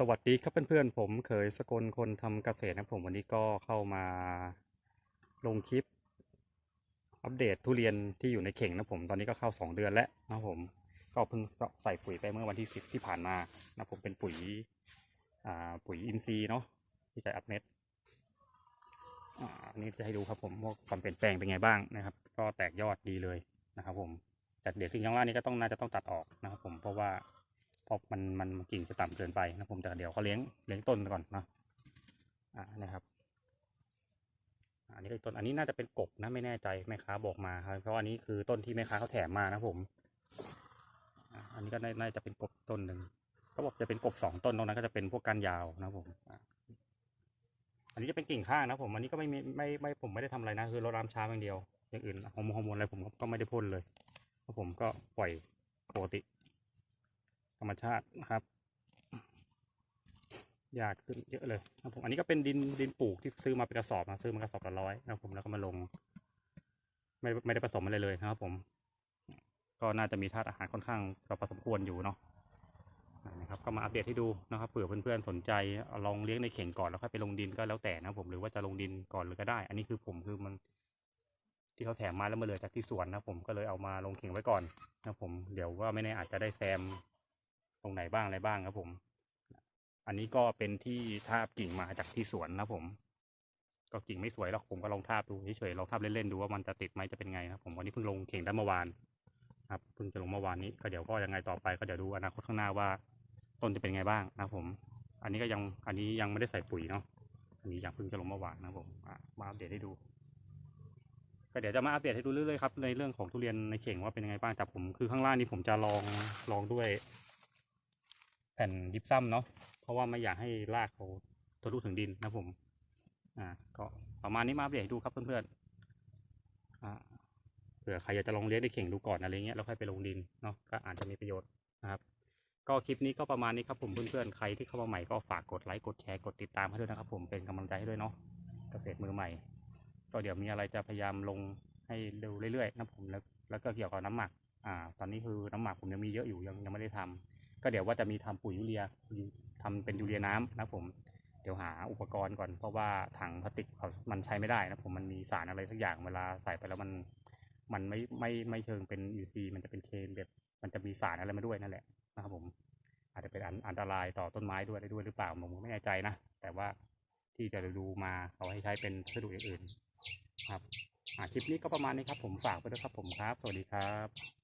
สวัสดีครับเพื่อนๆผมเคยสกลคนทำเกษตรนะผมวันนี้ก็เข้ามาลงคลิป อัปเดตทุเรียนที่อยู่ในเข่งนะผมตอนนี้ก็เข้าสองเดือนแล้วนะผมก็เพิ่งใส่ปุ๋ยไปเมื่อวันที่สิบที่ผ่านมานะผมเป็นปุ๋ยอ่าปุ๋ยอินทรีย์เนาะที่ใช้อัดเม็ดอ่าอันนี้จะให้ดูครับผมว่าความเปลี่ยนแปลงเป็นไงบ้างนะครับ ก็แตกยอดดีเลยนะครับ ผมแต่เดี๋ยวสิ่งข้างล่างนี้ก็ต้องน่าจะต้องตัดออกนะครับผมเพราะว่า เพราะมันมันกิ่งจะต่ำเกินไปนะผมแต่เดี๋ยวเขาเลี้ยงเลี้ยงต้นก่อนเนาะอ่านะครับ อันนี้ก็อีกต้นอันนี้น่าจะเป็นกบนะไม่แน่ใจแม่ค้าบอกมาครับเพราะอันนี้คือต้นที่แม่ค้าเขาแถมมานะผมอันนี้ก็น่าจะเป็นกบต้นหนึ่งเขาบอกจะเป็นกบสองต้นตรงนั้นก็จะเป็นพวกก้านยาวนะผมอันนี้จะเป็นกิ่งข้างนะผมอันนี้ก็ไม่มีไม่ไม่ผมไม่ได้ทำอะไรนะคือรดน้ำช้าอย่างเดียวอย่างอื่นฮอร์โมนอะไรผมก็ไม่ได้พ่นเลยเพราะผมก็ปล่อยปกติ รมชาตินะครับยากขึ้นเยอะเลยนะผมอันนี้ก็เป็นดินดินปลูกที่ซื้อมาเป็นกระสอบนะซื้อมากระสอบละร้อยนะผมแล้วก็มาลง ไม่ไม่ได้ผสมอะไรเลยนะครับ ผม ก็น่าจะมีธาตุอาหารค่อนข้างเราพอสมควรอยู่เนาะนะครับก็มาอัปเดตให้ดูนะครับเผื่อเพื่อนๆสนใจลองเลี้ยงในเข่งก่อนแล้วค่อยไปลงดินก็แล้วแต่นะผมหรือว่าจะลงดินก่อนเลยก็ได้ อันนี้คือผมคือมัน ที่เขาแถมมาแล้วมาเลยจากที่สวนนะผมก็เลยเอามาลงเข่งไว้ก่อนนะผมเดี๋ยวว่าไม่แน่อาจจะได้แซม รงไหนบ้างอะไรบ้างครับผม อันนี้ก็เป็นที่ทาบกิ่งมาจากที่สวนนะผม ก็กิ่งไม่สวยหรอกผมก็ลองทาบดูเฉยๆลองทาบเล่นๆดูว่ามันจะติดไหมจะเป็นไงนะผมวันนี้เพิ่งลงเข่งได้เมื่อวานครับเพิ่งจะลงเมื่อวานนี้ก็เดี๋ยวก็ยังไงต่อไปก็เดี๋ยวดูอนาคตข้างหน้าว่าต้นจะเป็นไงบ้างนะผม อันนี้ก็ยังอันนี้ยังไม่ได้ใส่ปุ๋ยเนาะอันนี้ยังเพิ่งจะลงเมื่อวานนะผมมาอัปเดตให้ดูก็เดี๋ยวจะมาอัปเดตให้ดูเรื่อยๆครับในเรื่องของทุเรียนในเข่งว่าเป็นยังไงบ้างแต่ผมคือข้างล่างนี้ผมจะลองลองด้วย แผ่นยิบซ้ำเนาะเพราะว่าไม่อยากให้รากเขาทะลุถึงดินนะผมอ่าก็ประมาณนี้มาอัปเดตให้ดูครับเพื่อนๆอ่าเผื่อใครอยากจะลองเลี้ยงในเข่งดูก่อนอะไรเงี้ยแล้วค่อยไปลงดินเนาะก็อาจจะมีประโยชน์นะครับ ก็คลิปนี้ก็ประมาณนี้ครับผมเพื่อนๆใครที่เข้ามาใหม่ก็ฝากกดไลค์กดแชร์กดติดตามให้ด้วยนะครับ ผมเป็นกำลังใจให้ด้วยเนาะเกษตรมือใหม่ก็เดี๋ยวมีอะไรจะพยายามลงให้ดูเรื่อยๆนะผมแล้วแล้วก็เกี่ยวกับน้ำหมักอ่า ตอนนี้คือน้ำหมักผมยังมีเยอะอยู่ยังยังไม่ได้ทำ ก็เดี๋ยวว่าจะมีทำปุ๋ยยูเรียทำเป็นยูเรียน้ำนะผมเดี๋ยวหาอุปกรณ์ก่อนเพราะว่าถังพลาสติกเขามันใช้ไม่ได้นะผมมันมีสารอะไรสักอย่างเวลาใส่ไปแล้วมันมันไม่ไม่ไม่เชิงเป็นอินทรีย์มันจะเป็นเคนแบบมันจะมีสารอะไรมาด้วยนั่นแหละนะครับผม อาจจะเป็นอันอันตรายต่อต้นไม้ด้วยอะไรด้วยหรือเปล่าผมไม่แน่ใจนะ แต่ว่าที่จะดูมาเขาให้ใช้เป็นวัสดุอย่างอื่นครับคลิปนี้ก็ประมาณนี้ครับผมฝากไปด้วยครับผมครับ สวัสดีครับ